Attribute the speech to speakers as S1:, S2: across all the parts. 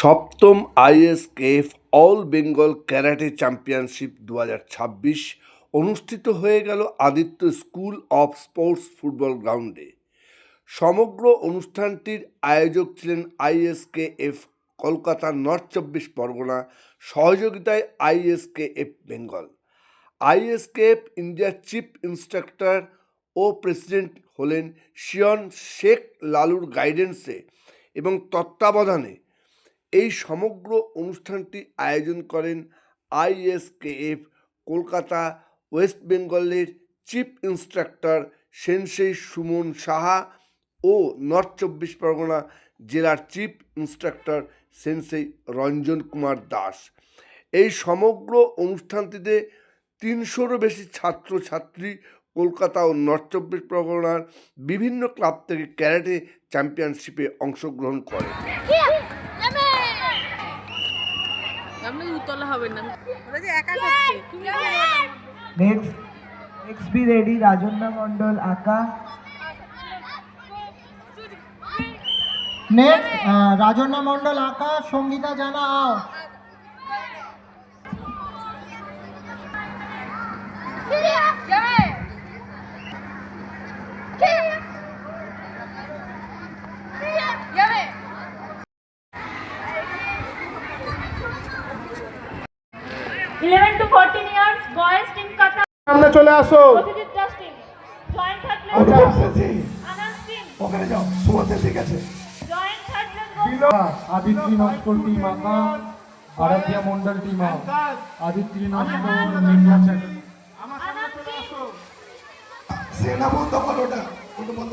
S1: সপ্তম ISKF all Bengal karate championship দু হাজার ছাব্বিশ অনুষ্ঠিত হয়ে গেল Aditya school of sports football গ্রাউন্ডে। সমগ্র অনুষ্ঠানটির আয়োজক ছিলেন আইএসকেএফ কলকাতা নর্থ চব্বিশ পরগনা, সহযোগিতায় আইএসকেএফ বেঙ্গল। আইএসকেএফ ইন্ডিয়ার চিফ ইন্সট্রাক্টর ও প্রেসিডেন্ট হলেন শিয়ন শেখ লালুর গাইডেন্সে এবং তত্ত্বাবধানে এই সমগ্র অনুষ্ঠানটি আয়োজন করেন আইএসকেএফ কলকাতা, ওয়েস্ট বেঙ্গলের chief instructor sensei Suman Saha ও নর্থ চব্বিশ পরগনা জেলার chief instructor sensei Ranjan Kumar Das. এই সমগ্র অনুষ্ঠানটিতে তিনশোরও বেশি ছাত্রছাত্রী কলকাতা ও নর্থ চব্বিশ পরগনার বিভিন্ন ক্লাব থেকে ক্যারাটে চ্যাম্পিয়নশিপে অংশগ্রহণ করে।
S2: তোলা হবে না।
S3: রেডি রাজন্না মন্ডল আকা। নেক্সট রাজন্না মন্ডল আকা সঙ্গীতা জানা
S4: 11 to 14 years boys team kata
S5: সামনে চলে আসো ঠিক আছে করো ওটা বন্ধ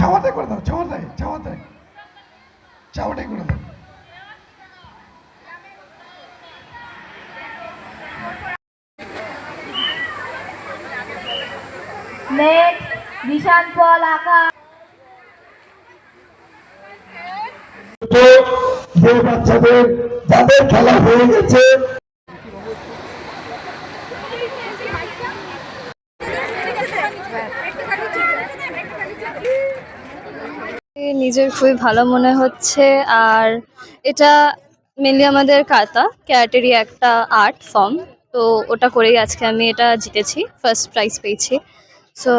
S5: ছাওয়াটাই করে দাও ছাওয়াটাই ছাওয়াটাই। ছাওয়াটাই করে দাও। যে বাচ্চাদের যাদের খেলা হয়ে গেছে
S6: নিজের খুবই ভালো মনে হচ্ছে। আর এটা মেনলি আমাদের কাতা ক্যারাটেরই একটা আর্ট ফর্ম। তো ওটা করেই আজকে আমি এটা জিতেছি ফার্স্ট প্রাইজ পেয়েছি। So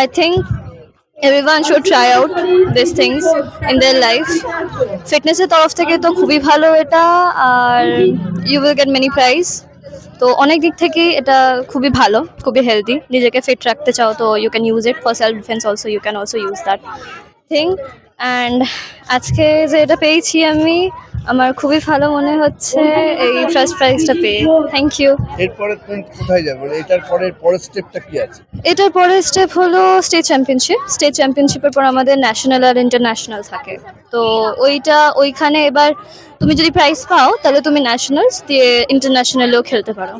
S6: I think everyone should try out this things in their life ফিটনেসের তরফ থেকে তো খুবই ভালো এটা, আর you will get many prize তো অনেক দিক থেকেই এটা খুবই ভালো, খুবই হেলদি নিজেকে ফিট রাখতে চাও তো you can use it for self defence also you can also use that thing and আজকে যে এটা পেয়েছি আমি আমার খুবই ভালো মনে হচ্ছে এই ফার্স্ট প্রাইজটা পেয়ে। থ্যাংক ইউ
S1: এরপরে তুমি কোথায় যাবে? মানে এটার পরের পরের স্টেপটা কি আছে?
S6: এটার পরের স্টেপ হলো স্টেট চ্যাম্পিয়নশিপ স্টেট চ্যাম্পিয়নশিপের পর আমাদের ন্যাশনাল আর ইন্টারন্যাশনাল থাকে। তো ওইটা ওইখানে এবার তুমি যদি প্রাইজ পাও তাহলে তুমি ন্যাশনালস দিয়ে ইন্টারন্যাশনালেও খেলতে পারো।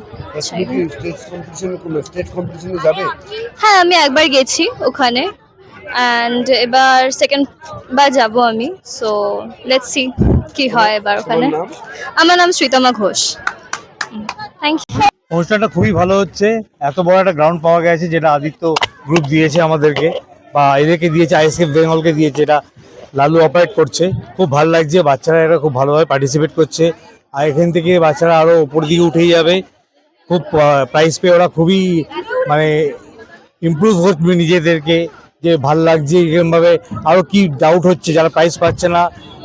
S6: হ্যাঁ আমি একবার গেছি ওখানে। অ্যান্ড এবার সেকেন্ড বার যাব আমি সো লেটস সি কি হয় এবার ওখানে। আমার নাম শ্রীতমা ঘোষ। থ্যাংক ইউ
S7: অনুষ্ঠানটা খুবই ভালো হচ্ছে। এত বড় একটা গ্রাউন্ড পাওয়া গেছে যেটা আদিত্য গ্রুপ দিয়েছে আমাদেরকে বা এদেরকে দিয়েছে আইএসএফ বেঙ্গলকে দিয়েছে এটা লালু অপারেট করছে। খুব ভালো লাগছে বাচ্চারা এটা খুব ভালোভাবে পার্টিসিপেট করছে। আর এখান থেকে বাচ্চারা আরও উপর দিকে উঠেই যাবে। খুব প্রাইজ পেয়ে ওরা খুবই মানে ইমপ্রুভ করবে নিজেদেরকে। যে ভালো লাগছে এরকমভাবে আরও কি ডাউট হচ্ছে যারা প্রাইজ পাচ্ছে না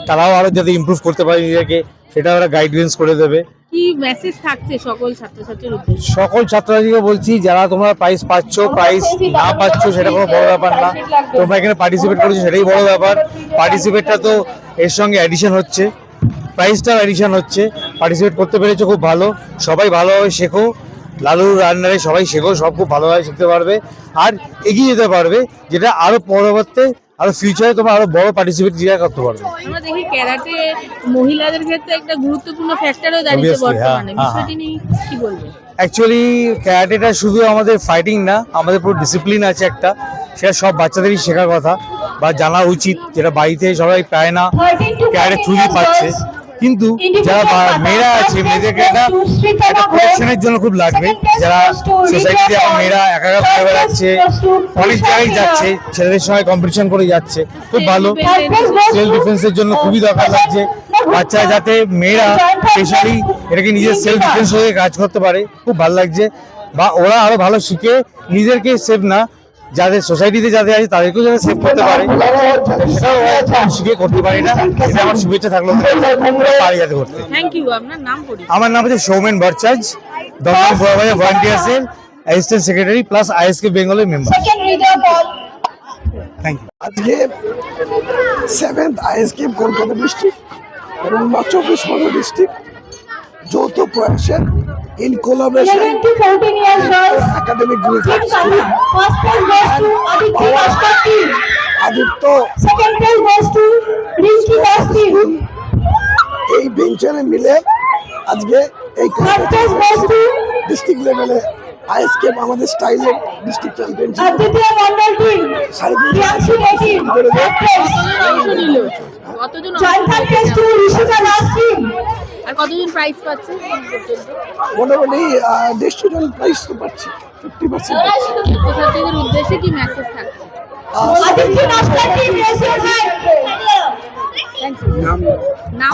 S7: তারাও আরও যাতে ইমপ্রুভ করতে পারে নিজেকে সেটা ওরা গাইডেন্স করে দেবে।
S2: কি মেসেজ থাকছে সকল ছাত্রছাত্রীর উদ্দেশ্যে?
S7: সকল ছাত্রছাত্রীকে বলছি যারা তোমরা প্রাইজ পাচ্ছ প্রাইজ না পাচ্ছ সেটা কোনো বড় ব্যাপার না। তোমরা এখানে পার্টিসিপেট করেছ সেটাই বড় ব্যাপার। পার্টিসিপেটটা তো এর সঙ্গে অ্যাডিশন হচ্ছে। প্রাইসটাও অ্যাডিশন হচ্ছে। পার্টিসিপেট করতে পেরেছ খুব ভালো। সবাই ভালোভাবে শেখো। লালুর রান্নারে সবাই শেখো সব খুব ভালোভাবে শিখতে পারবে। আর এগিয়ে যেতে পারবে যেটা আরও পরবর্তী আরও ফিউচারে তোমরা আরও বড় পার্টিসিপেট জায়গা করতে পারবে।
S2: আমরা দেখি ক্যারাটে মহিলাদের ক্ষেত্রে একটা গুরুত্বপূর্ণ ফ্যাক্টরও দাঁড়িয়েছে
S7: হ্যাঁ,
S2: বর্তমানে।
S7: হ্যাঁ,
S2: বিষয়টি নিয়ে কি বলব?
S7: অ্যাকচুয়ালি ক্যারাটেটা শুধু আমাদের ফাইটিং না আমাদের পুরো ডিসিপ্লিন আছে একটা। সেটা সব বাচ্চাদেরই শেখার কথা বা জানা উচিত যেটা বাড়িতে সবাই পায় না। ক্যারাটে থ্রুই পাচ্ছে। কিন্তু যারা মেয়েরা আছে মেয়েদেরকে এটা একটা প্রোটেকশনের জন্য খুব লাগবে। যারা সোসাইটিতে এখন মেয়েরা একা একা ঘুরে বেড়াচ্ছে অনেক জায়গায় যাচ্ছে ছেলেদের সঙ্গে কম্পিটিশন করে যাচ্ছে খুব ভালো। সেলফ ডিফেন্সের জন্য খুবই দরকার লাগছে। বাচ্চারা যাতে মেয়েরা স্পেশালি এটাকে নিজের সেলফ ডিফেন্স হয়ে কাজ করতে পারে খুব ভালো লাগছে। বা ওরা আরও ভালো শিখে নিজেদেরকে সেভ না যাদের সোসাইটিতে যাদের আছে তাদেরকেও যাতে সেভ করতে পারে। সেটাও শিখে করতে পারি না এটা আমার শুভেচ্ছা থাকল পারে যাতে করতে।
S2: থ্যাংক ইউ আপনার নাম পড়ি।
S7: আমার নাম হচ্ছে সৌমেন ভট্টাচার্য দমদম বড়বাজার ভলান্টিয়ার্সের অ্যাসিস্ট্যান্ট সেক্রেটারি প্লাস আইএসকে বেঙ্গলের মেম্বার থ্যাংক ইউ
S5: আজকে সেভেন্থ আইএসকে কলকাতা ডিস্ট্রিক্ট এবং নর্থ চব্বিশ পরগনা ডিস্ট্রিক্ট যৌথ প্রয়াসে in collaboration
S4: 11 to 14 years
S5: group
S4: Second prize. First prize goes to Aditya Bhaskar.
S5: Aditya
S4: Second prize goes to Rinki team.
S5: এই ভেঞ্চারে মিলে আজকে এই ডিস্ট্রিক্ট লেভেলে আইএসকে আমাদের স্টাইলে ডিস্ট্রিক্ট চ্যাম্পিয়নশিপ
S4: Aditya.
S5: সাড়ে তিন
S2: কতজন
S4: to Rishika Das team.
S2: আর কতজন প্রাইজ পাচ্ছে
S5: মোটামুটি দেড়শো জন প্রাইস তো পাচ্ছি ফিফটি পার্সেন্ট
S2: ছাত্রছাত্রীদের উদ্দেশ্যে কি মেসেজ থাকছে
S5: আমার নাম